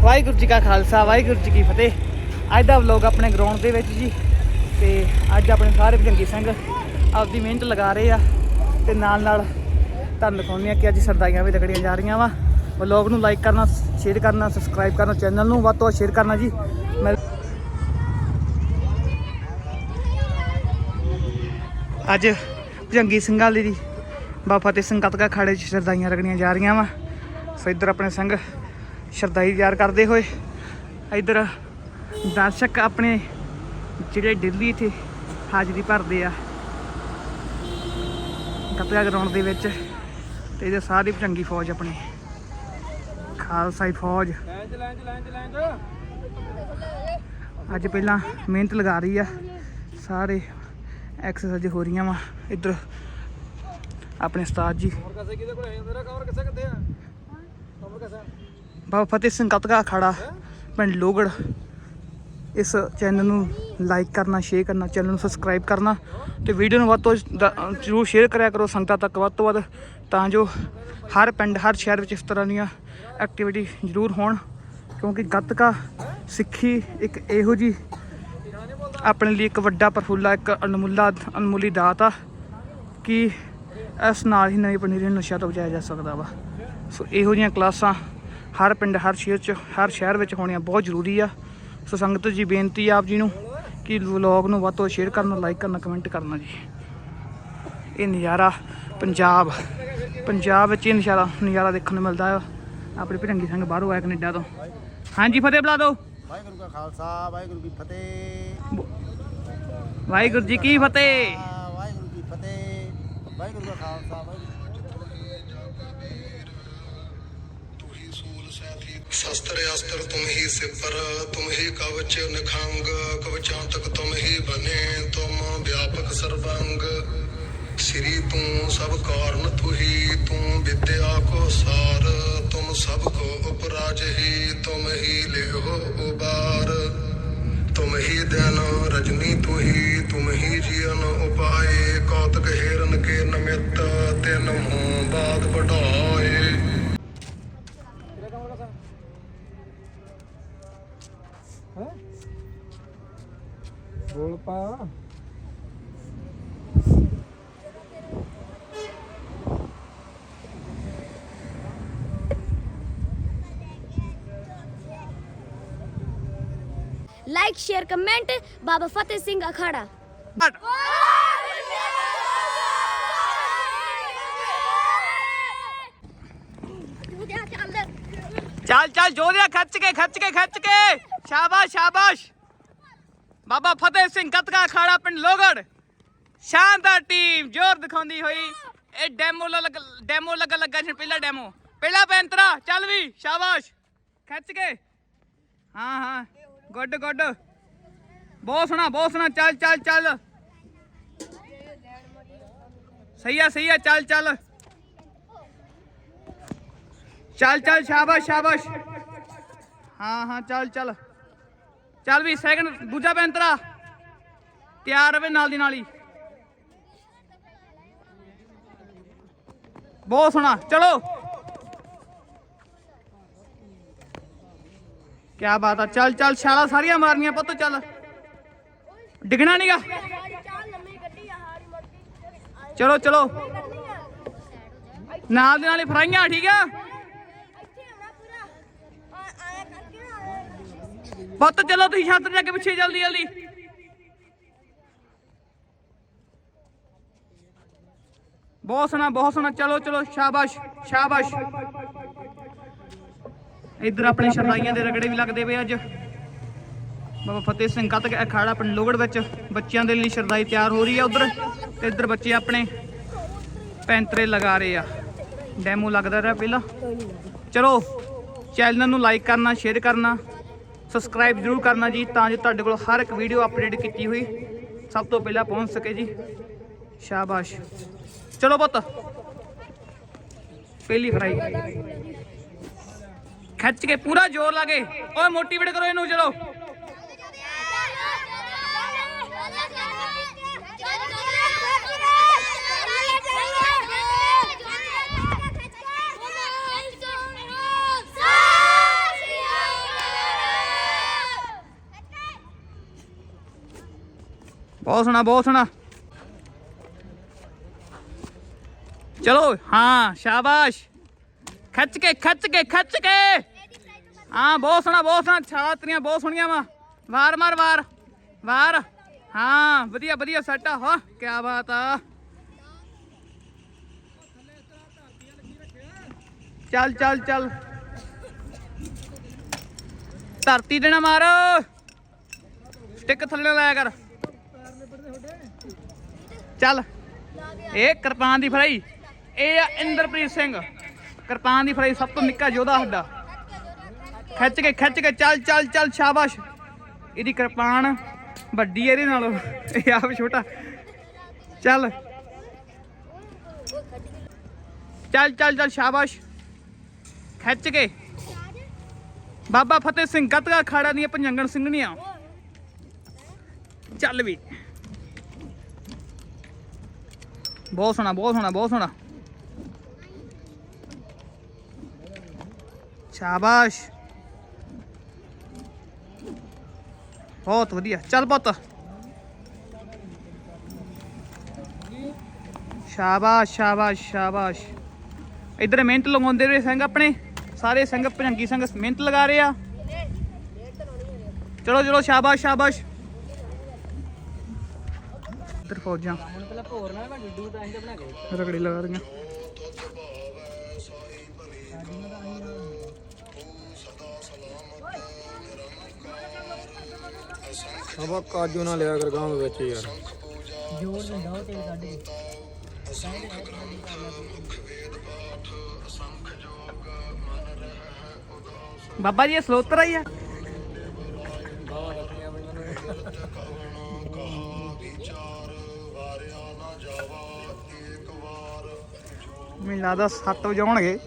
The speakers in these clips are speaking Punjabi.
ਵਾਹਿਗੁਰੂ ਜੀ ਕਾ ਖਾਲਸਾ, ਵਾਹਿਗੁਰੂ ਜੀ ਕੀ ਫਤਿਹ। ਅੱਜ ਦਾ ਵਲੋਗ ਆਪਣੇ ਗਰਾਊਂਡ ਦੇ ਵਿੱਚ ਜੀ, ਤੇ ਅੱਜ ਆਪਣੇ ਸਾਰੇ ਭਜੰਗੀ ਸਿੰਘ ਆਪਦੀ ਮਿਹਨਤ ਲਗਾ ਰਹੇ ਆ, ਤੇ ਨਾਲ ਨਾਲ ਤੁਹਾਨੂੰ ਦਿਖਾਉਂਦੇ ਆ ਕਿ ਅੱਜ ਸਰਦਾਈਆਂ ਵੀ ਰਗੜੀਆਂ ਜਾ ਰਹੀਆਂ ਵਾ। ਵਲੋਗ ਨੂੰ ਲਾਈਕ ਕਰਨਾ ਸ਼ੇਅਰ ਕਰਨਾ ਸਬਸਕ੍ਰਾਈਬ ਕਰਨਾ ਚੈਨਲ ਨੂੰ ਵੱਧ ਤੋਂ ਵੱਧ ਸ਼ੇਅਰ ਕਰਨਾ ਜੀ। ਮਿਲ- ਅੱਜ ਭਜੰਗੀ ਸਿੰਘਾਂ ਦੀ ਬਾਬਾ ਫਤਿਹ ਸਿੰਘ ਕਤਕਾ ਖਾੜੇ 'ਚ ਸਰਦਾਈਆਂ ਰਗੜੀਆਂ ਜਾ ਰਹੀਆਂ ਵਾ। ਸੋ ਇੱਧਰ ਆਪਣੇ ਸਿੰਘ ਸ਼ਰਦਾਈ ਤਿਆਰ ਕਰਦੇ ਹੋਏ ਇੱਧਰ ਦਰਸ਼ਕ ਆਪਣੇ ਜਿਹੜੇ ਦਿੱਲੀ ਇੱਥੇ ਹਾਜ਼ਰੀ ਭਰਦੇ ਆ ਕਤਕਾ ਗਰਾਊਂਡ ਦੇ ਵਿੱਚ ਤੇ ਇਹਦੇ ਸਾਰੀ ਚੰਗੀ ਫੌਜ ਆਪਣੀ। ਖਾਲਸਾਈ ਫੌਜ। ਅੱਜ ਪਹਿਲਾਂ ਮਿਹਨਤ ਲਗਾ ਰਹੀ ਆ। ਸਾਰੇ ਐਕਸਰਸਾਈਜ਼ ਹੋ ਰਹੀਆਂ ਵਾ। ਇੱਧਰ ਆਪਣੇ ਉਸਤਾਦ ਜੀ। ਬਾਬਾ ਫਤਿਹ ਸਿੰਘ ਕਤਕਾ ਅਖਾੜਾ ਪਿੰਡ ਲੋਗੜ। ਇਸ ਚੈਨਲ ਨੂੰ ਲਾਈਕ ਕਰਨਾ ਸ਼ੇਅਰ ਕਰਨਾ ਚੈਨਲ ਨੂੰ ਸਬਸਕ੍ਰਾਈਬ ਕਰਨਾ ਤੇ ਵੀਡੀਓ ਨੂੰ ਵੱਧ ਤੋਂ ਜਰੂਰ ਸ਼ੇਅਰ ਕਰਿਆ ਕਰੋ। ਸੰਗਤਾਂ ਤੱਕ ਵੱਧ ਤੋਂ ਵੱਧ ਤਾਂ ਜੋ ਹਰ ਪਿੰਡ, ਹਰ ਸ਼ਹਿਰ ਵਿੱਚ ਇਸ ਤਰ੍ਹਾਂ ਦੀਆਂ ਐਕਟੀਵਿਟੀ ਜ਼ਰੂਰ ਹੋਣ। ਕਿਉਂਕਿ ਗੱਤਕਾ ਸਿੱਖੀ ਇੱਕ ਇਹੋ ਜੀ ਆਪਣੇ ਲਈ ਇੱਕ ਵੱਡਾ ਪ੍ਰਫੁੱਲਾ, ਇੱਕ ਅਨਮੁੱਲਾ, ਅਨਮੁੱਲੀ ਦਾਤ ਆ ਕਿ ਇਸ ਨਾਲ ਹੀ ਨਵੀਂ ਪਨੀਰੀ ਨੂੰ ਨਸ਼ਾ ਤੋਂ ਬਚਾਇਆ ਜਾ ਸਕਦਾ ਵਾ। ਸੋ ਇਹੋ ਜਿਹੀਆਂ ਕਲਾਸਾਂ ਹਰ ਪਿੰਡ ਹਰ ਸ਼ਹਿਰ 'ਚ ਹਰ ਸ਼ਹਿਰ ਵਿੱਚ ਹੋਣੀਆਂ ਬਹੁਤ ਜ਼ਰੂਰੀ ਆ। ਸੋ ਸੰਗਤ ਜੀ ਬੇਨਤੀ ਆ ਆਪ ਜੀ ਨੂੰ ਕਿ ਵਲੌਗ ਨੂੰ ਵੱਧ ਤੋਂ ਸ਼ੇਅਰ ਕਰਨਾ ਲਾਈਕ ਕਰਨਾ ਕਮੈਂਟ ਕਰਨਾ ਜੀ। ਇਹ ਨਜ਼ਾਰਾ ਪੰਜਾਬ ਪੰਜਾਬ ਵਿੱਚ ਇਹ ਨਜ਼ਾਰਾ ਨਜ਼ਾਰਾ ਦੇਖਣ ਨੂੰ ਮਿਲਦਾ ਆ। ਆਪਣੇ ਭਿਰੰਗੀ ਸਿੰਘ ਬਾਹਰੋਂ ਆਇਆ ਕੈਨੇਡਾ ਤੋਂ। ਹਾਂਜੀ ਫਤਿਹ ਬੁਲਾ ਦਿਓ। ਵਾਹਿਗੁਰੂ ਕਾ ਖਾਲਸਾ ਵਾਹਿਗੁਰੂ ਕੀ ਫਤਿਹ। ਵਾਹਿਗੁਰੂ ਜੀ ਕੀ ਫਤਿਹ। ਵਾਹਿਗੁਰੂ ਕੀ ਫਤਿਹ ਵਾਹਿਗੁਰੂ ਕਾ ਖਾਲਸਾ ਵਾਹਿਗੁਰੂ शस्त्र अस्त्र तुम ही सिपर तुम ही कवच निखंग कवचांतक तुम ही बने तुम व्यापक सर्वांग श्री तू सब कारण तू ही तू विद्या को सार तुम सबको उपराज ही तुम ही ले हो उबार तुम ही दिन रजनी तू ही तुम ही जीवन उपाय कौतक हेरन के ਬੋਲ ਪਾ like share comment Baba Fateh Singh ਅਖਾੜਾ ਚੱਲ ਚੱਲ ਜੋਧਿਆ ਖੱਚ ਕੇ ਖੱਚ ਕੇ ਖੱਚ ਕੇ ਸ਼ਾਬਾਸ਼ ਸ਼ਾਬਾਸ਼ ਬਾਬਾ ਫਤਿਹ ਸਿੰਘ ਕਤਕਾ ਖਾੜਾ ਪਿੰਡ ਲੋਗੜ। ਸ਼ਾਨਦਾਰ ਟੀਮ ਜ਼ੋਰ ਦਿਖਾਉਂਦੀ ਹੋਈ। ਇਹ ਡੈਮੋ ਲੱਗ ਡੈਮੋ ਲੱਗਾ ਲੱਗਾ ਸੀ, ਪਹਿਲਾ ਡੈਮੋ ਪਹਿਲਾ ਪੈਂਤਰਾ, ਚੱਲ ਵੀ, ਸ਼ਾਬਾਸ਼। ਖੱਚ ਕੇ। ਹਾਂ ਹਾਂ। Good good. ਬਹੁਤ ਸੋਹਣਾ ਬਹੁਤ ਸੋਹਣਾ। ਚੱਲ ਚੱਲ ਚੱਲ। ਸਹੀ ਆ ਸਹੀ ਆ। ਚੱਲ ਚੱਲ। ਚੱਲ ਚੱਲ, ਸ਼ਾਬਾਸ਼ ਸ਼ਾਬਾਸ਼। ਹਾਂ ਹਾਂ, ਚੱਲ ਚੱਲ। ਚੱਲ ਵੀ ਸੈਕਿੰਡ ਦੂਜਾ ਪੈਂਤਰਾ ਤਿਆਰ ਰਵੇ ਨਾਲ ਦੀ ਨਾਲ ਹੀ। ਬਹੁਤ ਸੋਹਣਾ, ਚਲੋ। ਕੀ ਬਾਤ ਆ, ਚੱਲ ਚੱਲ, ਛਾਲਾ ਸਾਰੀਆਂ ਮਾਰਨੀਆਂ ਪੁੱਤ, ਚੱਲ। ਡਿੱਗਣਾ ਨਹੀਂਗਾ ਚਲੋ ਚਲੋ। ਨਾਲ ਦੇ ਨਾਲ ਹੀ ਫਰਾਈਆਂ ਠੀਕ ਆ? ਪੁੱਤ, ਚਲੋ ਤੁਸੀਂ ਛੱਤ ਜਾ ਕੇ ਪਿੱਛੇ ਜਲਦੀ ਜਲਦੀ। ਬਹੁਤ ਸੋਹਣਾ ਬਹੁਤ ਸੋਹਣਾ। ਚਲੋ ਚਲੋ, ਸ਼ਾਬਾਸ਼ ਸ਼ਾਬਾਸ਼। ਇੱਧਰ ਆਪਣੇ ਸ਼ਰਦਾਈਆਂ ਦੇ ਰਗੜੇ ਵੀ ਲੱਗਦੇ ਪਏ ਅੱਜ। ਬਾਬਾ ਫਤਿਹ ਸਿੰਘ ਕਤਕ ਅਖਾੜਾ ਪਿੰਡ ਲੋਗੜ ਵਿੱਚ ਬੱਚਿਆਂ ਦੇ ਲਈ ਸ਼ਰਦਾਈ ਤਿਆਰ ਹੋ ਰਹੀ ਹੈ ਉਧਰ। ਤੇ ਇੱਧਰ ਬੱਚੇ ਆਪਣੇ ਪੈਂਤਰੇ ਲਗਾ ਰਹੇ ਆ। ਡੈਮੋ ਲੱਗਦਾ ਰਿਹਾ ਪਹਿਲਾਂ। ਚਲੋ ਚੈਨਲ ਨੂੰ ਲਾਈਕ ਕਰਨਾ ਸ਼ੇਅਰ ਕਰਨਾ। ਸਬਸਕ੍ਰਾਈਬ ਜ਼ਰੂਰ ਕਰਨਾ ਜੀ, ਤਾਂ ਜੋ ਤੁਹਾਡੇ ਕੋਲ ਹਰ ਇੱਕ ਵੀਡੀਓ ਅਪਡੇਟ ਕੀਤੀ ਹੋਈ ਸਭ ਤੋਂ ਪਹਿਲਾਂ ਪਹੁੰਚ ਸਕੇ ਜੀ। ਸ਼ਾਬਾਸ਼। ਚਲੋ ਪੁੱਤ। ਪਹਿਲੀ ਫਰਾਈ ਖਿੱਚ ਕੇ ਪੂਰਾ ਜ਼ੋਰ ਲਾ ਕੇ। ਓਏ ਮੋਟੀਵੇਟ ਕਰੋ ਇਹਨੂੰ, ਚਲੋ। ਬਹੁਤ ਸੋਹਣਾ ਬਹੁਤ ਸੋਹਣਾ। ਚਲੋ, ਹਾਂ, ਸ਼ਾਬਾਸ਼। ਖਿੱਚ ਕੇ ਖਿੱਚ ਕੇ ਖਿੱਚ ਕੇ। ਹਾਂ, ਬਹੁਤ ਸੋਹਣਾ ਬਹੁਤ ਸੋਹਣਾ। ਛਾਤਰੀਆਂ ਬਹੁਤ ਸੋਹਣੀਆਂ ਵਾ। ਵਾਰ, ਮਾਰ, ਵਾਰ। ਵਾਰ। ਹਾਂ, ਵਧੀਆ ਵਧੀਆ ਸੈਟ ਆ। ਹਾਂ ਕੀ ਬਾਤ ਆ। ਚੱਲ ਚੱਲ ਚੱਲ। ਧਰਤੀ ਦੇਣਾ ਮਾਰ। ਸਟਿੱਕ ਥੱਲੇ ਨਾ ਲਾਇਆ ਕਰ। ਚੱਲ। ਇਹ ਕਿਰਪਾਨ ਦੀ ਫਰਾਈ ਇਹ ਆ ਇੰਦਰਪ੍ਰੀਤ ਸਿੰਘ। ਕਿਰਪਾਨ ਦੀ ਫਰਾਈ ਸਭ ਤੋਂ ਨਿੱਕਾ ਯੋਧਾ ਸਾਡਾ। ਖਿੱਚ ਕੇ ਖਿੱਚ ਕੇ, ਚੱਲ ਚੱਲ ਚੱਲ, ਸ਼ਾਬਾਸ਼। ਇਹਦੀ ਕਿਰਪਾਨ ਵੱਡੀ ਇਹਦੇ ਨਾਲੋਂ। ਇਹ ਆਪ ਛੋਟਾ। ਚੱਲ। ਚੱਲ ਚੱਲ ਚੱਲ, ਸ਼ਾਬਾਸ਼। ਖਿੱਚ ਕੇ। ਬਾਬਾ ਫਤਿਹ ਸਿੰਘ, ਗੱਤਕਾ ਖਾੜਾ ਦੀਆਂ ਪੰਜੰਗਣ ਸਿੰਘਣੀਆਂ। ਚੱਲ ਵੀ। ਬਹੁਤ ਸੋਹਣਾ ਬਹੁਤ ਸੋਹਣਾ ਬਹੁਤ ਸੋਹਣਾ ਸ਼ਾਬਾਸ਼ ਬਹੁਤ ਵਧੀਆ ਚੱਲ ਪੁੱਤ ਸ਼ਾਬਾਸ਼ ਸ਼ਾਬਾਸ਼ ਸ਼ਾਬਾਸ਼ ਇਧਰ ਮਿਹਨਤ ਲਗਾਉਂਦੇ ਰਹੇ ਸਿੰਘ ਆਪਣੇ ਸਾਰੇ ਸਿੰਘ ਭਜੰਗੀ ਸਿੰਘ ਮਿਹਨਤ ਲਗਾ ਰਹੇ ਆ ਚਲੋ ਚਲੋ ਸ਼ਾਬਾਸ਼ ਸ਼ਾਬਾਸ਼ ਇਧਰ ਫੌਜਾਂ ਹੁਣ ਪਹਿਲਾਂ ਭੋਰ ਨਾਲ ਮੈਂ ਡੁੱਡੂ ਤਾਂ ਅਸੀਂ ਤਾਂ ਬਣਾ ਕੇ ਰਗੜੀ ਲਗਾ ਰਹੀਆਂ ਅਬਾ ਕਾਜੂ ਨਾ ਲਿਆ ਕਰ ਗਾਂ ਵਿੱਚ ਯਾਰ। ਜੋੜ ਦਿੰਦਾ ਉਹ ਤੇਲ ਕੱਢ ਕੇ ਬਾਬਾ ਜੀ ਇਹ ਸਲੋਤਰ ਹੀ ਆ। ਮੈਨੂੰ ਲੱਗਦਾ 7 ਵਜੇ ਆਉਣਗੇ।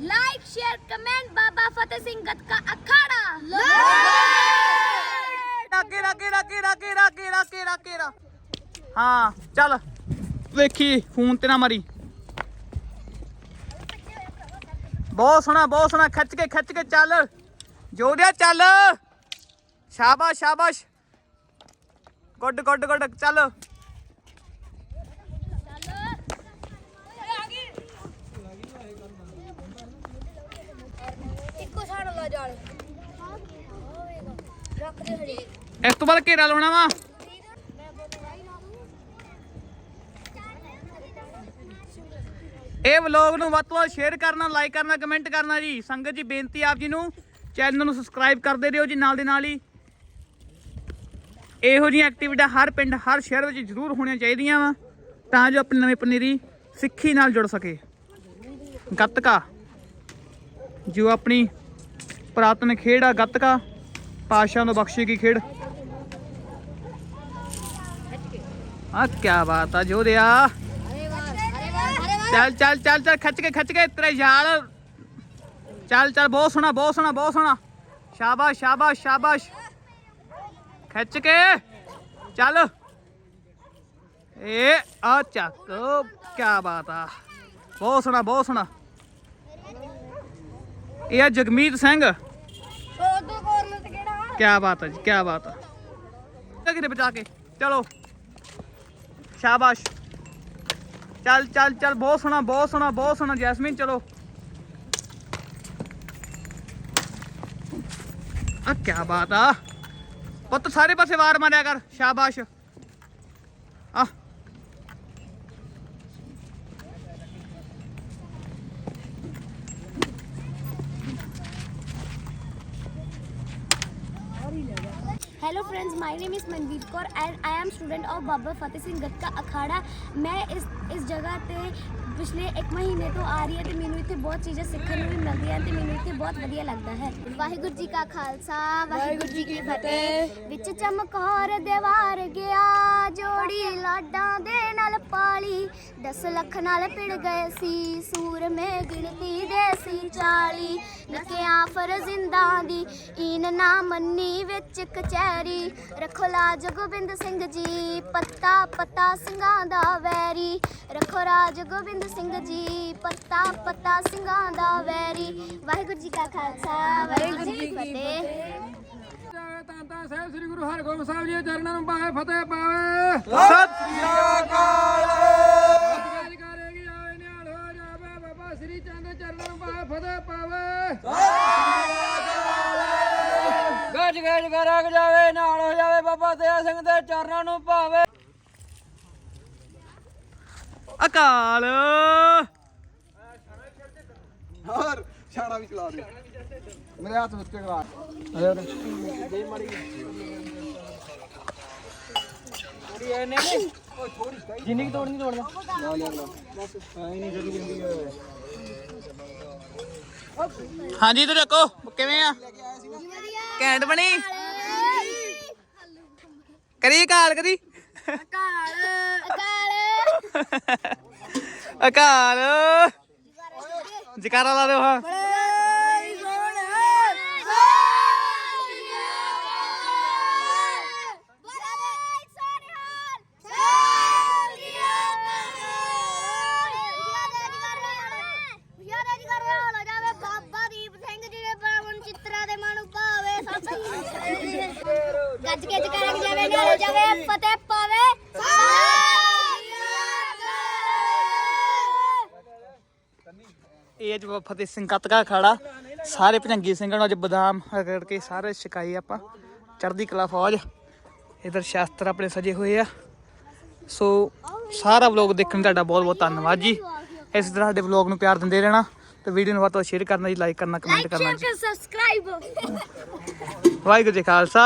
Like share comment Baba Fateh Singh gatka ਅਖਾੜਾ। ਰਾਕੇ ਰਾਕੇ ਰਾਕੇ ਰਾਕੇ ਰਾਕੇ ਰਾਕੇ ਰਾਕੇ ਰਾ ਹਾਂ ਚੱਲ। ਵੇਖੀ ਫੋਨ ਤੇ ਨਾ ਮਾਰੀ। ਬਹੁਤ ਸੋਹਣਾ ਬਹੁਤ ਸੋਹਣਾ। ਖਿੱਚ ਕੇ ਖਿੱਚ ਕੇ ਚੱਲ। ਜੋੜਿਆ ਚੱਲ। ਸ਼ਾਬਾਸ਼ ਸ਼ਾਬਾਸ਼। ਗੁੱਡ ਗੁੱਡ ਗੁੱਡ ਚੱਲ। ਇੱਕੋ ਸਾੜ ਲਾ ਜਾਲ। ਰੱਖ ਦੇ ਹਜੇ ਇਸ ਤੋਂ ਬਾਅਦ ਘੇਰਾ ਲਾਉਣਾ ਵਾ। ਇਹ ਵਲੌਗ ਨੂੰ ਵੱਧ ਤੋਂ ਵੱਧ ਸ਼ੇਅਰ ਕਰਨਾ ਲਾਈਕ ਕਰਨਾ ਕਮੈਂਟ ਕਰਨਾ ਜੀ। ਸੰਗਤ ਜੀ ਬੇਨਤੀ ਆਪ ਜੀ ਨੂੰ। ਚੈਨਲ ਨੂੰ ਸਬਸਕ੍ਰਾਈਬ ਕਰਦੇ ਰਹੋ ਜੀ ਨਾਲ ਦੇ ਨਾਲ ਹੀ। ਇਹੋ ਜਿਹੀਆਂ ਐਕਟੀਵਿਟੀਆਂ ਹਰ ਪਿੰਡ, ਹਰ ਸ਼ਹਿਰ ਵਿੱਚ ਜ਼ਰੂਰ ਹੋਣੀਆਂ ਚਾਹੀਦੀਆਂ ਵਾ, ਤਾਂ ਜੋ ਆਪਣੀ ਨਵੀਂ ਪਨੀਰੀ ਸਿੱਖੀ ਨਾਲ ਜੁੜ ਸਕੇ। ਗੱਤਕਾ, ਜੋ ਆਪਣੀ ਪੁਰਾਤਨ ਖੇਡ ਆ, ਗੱਤਕਾ ਪਾਸ਼ਾ ਨੂੰ ਬਖਸ਼ੀ ਗਈ ਖੇਡ। ਆ ਕੀ ਬਾਤ ਆ ਜੋਧਿਆ ਅਰੇ ਚੱਲ ਚੱਲ ਚੱਲ ਚੱਲ, ਖੱਚ ਕੇ ਖੱਚ ਕੇ ਤੇਰੇ ਯਾਰ। ਚੱਲ ਚੱਲ, ਬਹੁਤ ਸੋਹਣਾ ਬਹੁਤ ਸੋਹਣਾ ਬਹੁਤ ਸੋਹਣਾ। ਸ਼ਾਬਾਸ਼ ਸ਼ਾਬਾਸ਼ ਸ਼ਾਬਾਸ਼। ਖਿੱਚ ਕੇ ਚੱਲ ਏ ਆ ਚੱਕ ਕੀ ਬਾਤ ਆ ਬਹੁਤ ਸੋਹਣਾ ਬਹੁਤ ਸੋਹਣਾ ਇਹ ਆ ਜਗਮੀਤ ਸਿੰਘ ਉਦੋਂ ਕੋਰਨਰ ਤੇ ਕਿਹੜਾ ਕੀ ਬਾਤ ਹੈ ਜੀ ਕੀ ਬਾਤ ਹੈ ਕਿਤੇ ਬਚਾ ਕੇ ਚਲੋ ਸ਼ਾਬਾਸ਼ ਚੱਲ ਚੱਲ ਚੱਲ ਬਹੁਤ ਸੋਹਣਾ ਬਹੁਤ ਸੋਹਣਾ ਬਹੁਤ ਸੋਹਣਾ ਜੈਸਮੀਨ ਚਲੋ ਆ ਕੀ ਬਾਤ ਆ ਪੁੱਤ ਸਾਰੇ ਪਾਸੇ ਵਾਰ ਮਾਰਿਆ ਕਰ ਸ਼ਾਬਾਸ਼। ਆ hello friends my name is Manveer Kaur and I am student of Baba Fateh Singh Gatka Akhara ਮੈਂ ਇਸ ਇਸ ਜਗ੍ਹਾ ਤੇ ਪਿਛਲੇ 1 ਮਹੀਨੇ ਤੋਂ ਆ ਰਹੀ ਹਾਂ ਤੇ ਮੈਨੂੰ ਇੱਥੇ ਬਹੁਤ ਚੀਜ਼ਾਂ ਸਿੱਖਣ ਨੂੰ ਵੀ ਮਿਲਦੀਆਂ ਤੇ ਮੈਨੂੰ ਇੱਥੇ ਬਹੁਤ ਵਧੀਆ ਲੱਗਦਾ ਹੈ ਵਾਹਿਗੁਰੂ ਜੀ ਕਾ ਖਾਲਸਾ ਵਾਹਿਗੁਰੂ ਜੀ ਕੀ ਫਤਿਹ ਵਿੱਚ ਚਮਕੌਰ ਦੇਵਾਰ ਗਿਆ ਜੋੜੀ ਲਾਡਾਂ ਦੇ ਨਾਲ ਪਾਲੀ 10 ਲੱਖ ਨਾਲ ਪਿੜ ਗਏ ਸੀ ਸੂਰਮੇ ਗਿਣਤੀ ਦੇ ਸੀ 40 ਨਕਿਆਂ ਫਰਜ਼ਿੰਦਾਂ ਦੀ ਈਨ ਨਾ ਮੰਨੀ ਵਿੱਚ ਕਚਹਿਰੀ ਰੱਖੋ ਲਾਜ ਗੋਬਿੰਦ ਸਿੰਘ ਜੀ ਪੱਤਾ ਪੱਤਾ ਸਿੰਘਾਂ ਦਾ ਵੈਰੀ। ਰੱਖੋ ਰਾਜ ਗੋਬਿੰਦ ਸਿੰਘ ਜੀ ਪੱਤਾ ਪੱਤਾ ਸਿੰਘਾਂ ਦਾ ਵੈਰੀ। ਵਾਹਿਗੁਰੂ ਜੀ ਕਾ ਖਾਲਸਾ ਵਾਹਿਗੁਰੂ ਜੀ ਕੀ ਫਤਿਹ। ਗੁਰਦੁਆਰਾ ਸਾਹਿਬ ਸ੍ਰੀ ਗੁਰੂ ਹਰਗੋਬਿੰਦ ਸਾਹਿਬ ਜੀ ਦੇ ਚਰਨਾਂ ਨੂੰ ਪਾਵੇ ਫਤਿਹ ਪਾਵੇ। ਸਤਿ ਸ੍ਰੀ ਅਕਾਲ। ਕਰੇਗੀ ਆਵੇ ਨਿਹਾਲ ਹੋ ਜਾਵੇ ਬਾਬਾ ਸ੍ਰੀ ਚੰਦ ਚਰਨਾਂ ਨੂੰ ਪਾਵੇ ਫਤਿਹ ਪਾਵੇ। ਗੱਜ ਗੱਜ ਕਰਕ ਜਾਵੇ ਨਾਲ ਹੋ ਜਾਵੇ ਬਾਬਾ ਦਇਆ ਸਿੰਘ ਦੇ ਚਰਨਾਂ ਨੂੰ ਪਾਵੇ ਅਕਾਲ। ਹੋਰ ਛਾੜਾ ਵੀ ਚਲਾ ਦੇ। ਮੇਰੇ ਹੱਥ ਵਿੱਚ ਕਰਾ ਜਿੰਨੀ ਤੋੜਨੀ ਤੋੜਨਾ ਹਾਂਜੀ ਇਧਰ ਦੇਖੋ ਕਿਵੇਂ ਆ? ਘੈਂਟ ਬਣੀ? ਕਰੀ ਅਕਾਲ ਕਰੀ? ਅਕਾਲ ਅਕਾਲ। ਅਕਾਲ। ਜਕਾਰਾ ਲਾ ਦਿਓ ਹਾਂ ਬੜੇ ਸੋਹਣੇ ਬਾਬਾ ਦੀਪ ਸਿੰਘ ਜੀ ਦੇ ਪਾਵਨ ਚਿੱਤਰਾਂ ਦੇ ਮਨ ਭਾਵੇ ਸਤਿ ਗੱਜ ਕੇ ਜਕਾਰਾ ਜਾਵੇ ਨਾਲ ਜਾਵੇ, ਫਤਿਹ ਪਾਵੇ। ਇਹ ਅੱਜ ਬਾਬਾ ਫਤਿਹ ਸਿੰਘ ਕਤਕਾ ਖਾੜਾ। ਸਾਰੇ ਭਜੰਗੀ ਸਿੰਘਾਂ ਨੂੰ ਅੱਜ ਬਦਾਮ ਰਗੜ ਕੇ ਸਾਰੇ ਛਕਾਈ ਆਪਾਂ। ਚੜ੍ਹਦੀ ਕਲਾ ਫੌਜ। ਇਧਰ ਸ਼ਾਸਤਰ ਆਪਣੇ ਸਜੇ ਹੋਏ ਆ। ਸੋ ਸਾਰਾ ਵਲੌਗ ਦੇਖਣ ਦਾ ਤੁਹਾਡਾ ਬਹੁਤ ਬਹੁਤ ਧੰਨਵਾਦ ਜੀ। ਇਸ ਤਰ੍ਹਾਂ ਸਾਡੇ ਵਲੌਗ ਨੂੰ ਪਿਆਰ ਦਿੰਦੇ ਰਹਿਣਾ। ਤੇ ਵੀਡੀਓ ਨੂੰ ਵੱਧ ਤੋਂ ਸ਼ੇਅਰ ਕਰਨਾ ਜੀ ਲਾਈਕ ਕਰਨਾ ਕਮੈਂਟ ਕਰਨਾ ਸ਼ੇਅਰ ਜੀ ਸਬਸਕ੍ਰਾਈਬ ਵਾਹਿਗੁਰੂ ਜੀ ਖਾਲਸਾ।